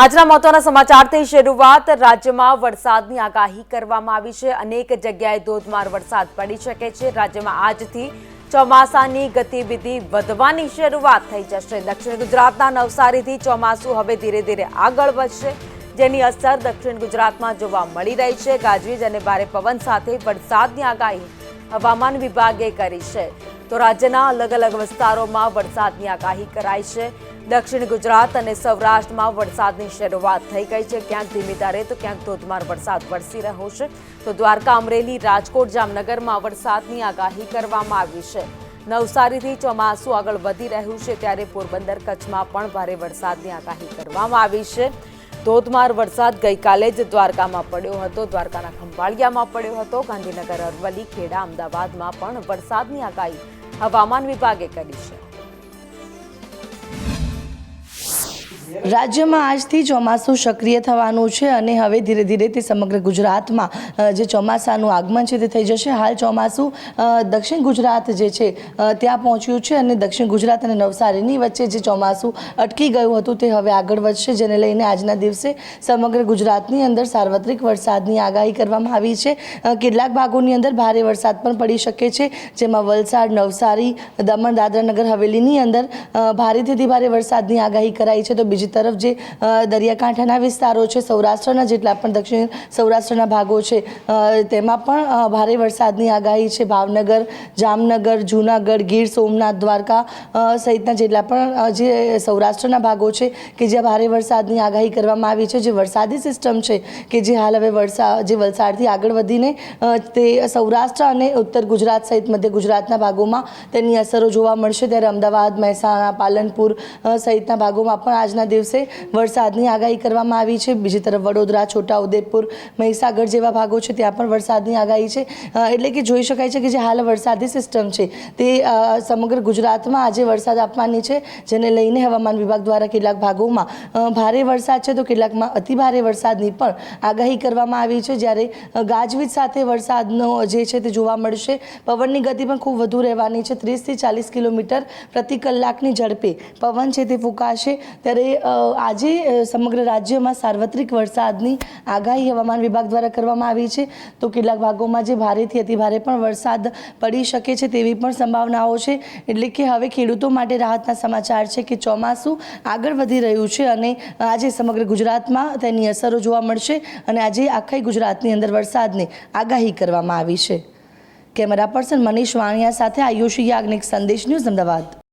આજના મહત્વના સમાચારથી શરૂઆત રાજ્યમાં વરસાદની આગાહી કરવામાં આવી છે. અનેક જગ્યાએ ધોધમાર વરસાદ પડી શકે છે. રાજ્યમાં આજથી ચોમાસાની ગતિવિધિ વધવાની શરૂઆત થઈ જશે. દક્ષિણ ગુજરાતના નવસારીથી ચોમાસું હવે ધીરે ધીરે આગળ વધશે. જેની અસર દક્ષિણ ગુજરાતમાં જોવા મળી રહી છે. ગાજવીજ અને ભારે પવન સાથે વરસાદની આગાહી હવામાન વિભાગે કરી છે. તો રાજ્યના અલગ અલગ વિસ્તારોમાં વરસાદની આગાહી કરાઈ છે. દક્ષિણ ગુજરાત અને સૌરાષ્ટ્રમાં વરસાદની શરૂઆત થઈ ગઈ છે. ક્યાંક ધીમી ધારે તો ક્યાંક ધોધમાર વરસાદ વરસી રહ્યો છે. તો દ્વારકા, અમરેલી, રાજકોટ, જામનગરમાં વરસાદની આગાહી કરવામાં આવી છે. નવસારીથી ચોમાસું આગળ વધી રહ્યું છે. ત્યારે પોરબંદર કચ્છમાં પણ ભારે વરસાદની આગાહી કરવામાં આવી છે. ધોધમાર વરસાદ ગઈકાલે જ દ્વારકામાં પડ્યો હતો. દ્વારકાના ખંભાળિયામાં પડ્યો હતો. ગાંધીનગર અરવલ્લી ખેડા અમદાવાદમાં પણ વરસાદની આગાહી હવામાન વિભાગે કરી છે. રાજ્યમાં આજથી ચોમાસું સક્રિય થવાનું છે અને હવે ધીરે ધીરે તે સમગ્ર ગુજરાતમાં જે ચોમાસાનું આગમન છે તે થઈ જશે. હાલ ચોમાસું દક્ષિણ ગુજરાત જે છે ત્યાં પહોંચ્યું છે અને દક્ષિણ ગુજરાત અને નવસારીની વચ્ચે જે ચોમાસું અટકી ગયું હતું તે હવે આગળ વધશે, જેને લઈને આજના દિવસે સમગ્ર ગુજરાતની અંદર સાર્વત્રિક વરસાદની આગાહી કરવામાં આવી છે. કેટલાક ભાગોની અંદર ભારે વરસાદ પણ પડી શકે છે, જેમાં વલસાડ, નવસારી, દમણ, દાદરા નગર, હવેલીની અંદર ભારેથી ભારે વરસાદની આગાહી કરાઈ છે. તો બીજી તરફ જે દરિયાકાંઠાના વિસ્તારો છે, સૌરાષ્ટ્રના જેટલા પણ દક્ષિણ સૌરાષ્ટ્રના ભાગો છે તેમાં પણ ભારે વરસાદની આગાહી છે. ભાવનગર, જામનગર, જૂનાગઢ, ગીર, સોમનાથ, દ્વારકા સહિતના જેટલા પણ જે સૌરાષ્ટ્રના ભાગો છે કે જ્યાં ભારે વરસાદની આગાહી કરવામાં આવી છે. જે વરસાદી સિસ્ટમ છે કે જે હાલ હવે વરસાદ જે વલસાડથી આગળ વધીને તે સૌરાષ્ટ્ર અને ઉત્તર ગુજરાત સહિત મધ્ય ગુજરાતના ભાગોમાં તેની અસરો જોવા મળશે. ત્યારે અમદાવાદ, મહેસાણા, પાલનપુર સહિતના ભાગોમાં પણ આજના દિવસે વરસાદની આગાહી કરવામાં આવી છે. બીજી તરફ વડોદરા, છોટાઉદેપુર, મહીસાગર જેવા ભાગો છે ત્યાં પણ વરસાદની આગાહી છે. એટલે કે જોઈ શકાય છે કે જે હાલ વરસાદી સિસ્ટમ છે તે સમગ્ર ગુજરાતમાં આજે વરસાદ આપવાની છે, જેને લઈને હવામાન વિભાગ દ્વારા કેટલાક ભાગોમાં ભારે વરસાદ છે તો કેટલાકમાં અતિ ભારે વરસાદની પણ આગાહી કરવામાં આવી છે. જ્યારે ગાજવીજ સાથે વરસાદનો જે છે તે જોવા મળશે. પવનની ગતિ પણ ખૂબ વધુ રહેવાની છે. ત્રીસથી ચાલીસ કિલોમીટર પ્રતિ કલાકની ઝડપે પવન છે તે ફૂંકાશે. ત્યારે આજે સમગ્ર રાજ્યમાં સાર્વત્રિક વરસાદની આગાહી હવામાન વિભાગ દ્વારા કરવામાં આવી છે. તો કેટલાક ભાગોમાં જે ભારેથી અતિભારે પણ વરસાદ પડી શકે છે તેવી પણ સંભાવનાઓ છે. એટલે કે હવે ખેડૂતો માટે રાહતના સમાચાર છે કે ચોમાસું આગળ વધી રહ્યું છે અને આજે સમગ્ર ગુજરાતમાં તેની અસરો જોવા મળશે અને આજે આખા ગુજરાતની અંદર વરસાદની આગાહી કરવામાં આવી છે. કેમેરા પર્સન મનીષ વાણિયા સાથે આયુષી યાજ્ઞિક સંદેશ ન્યૂઝ અમદાવાદ.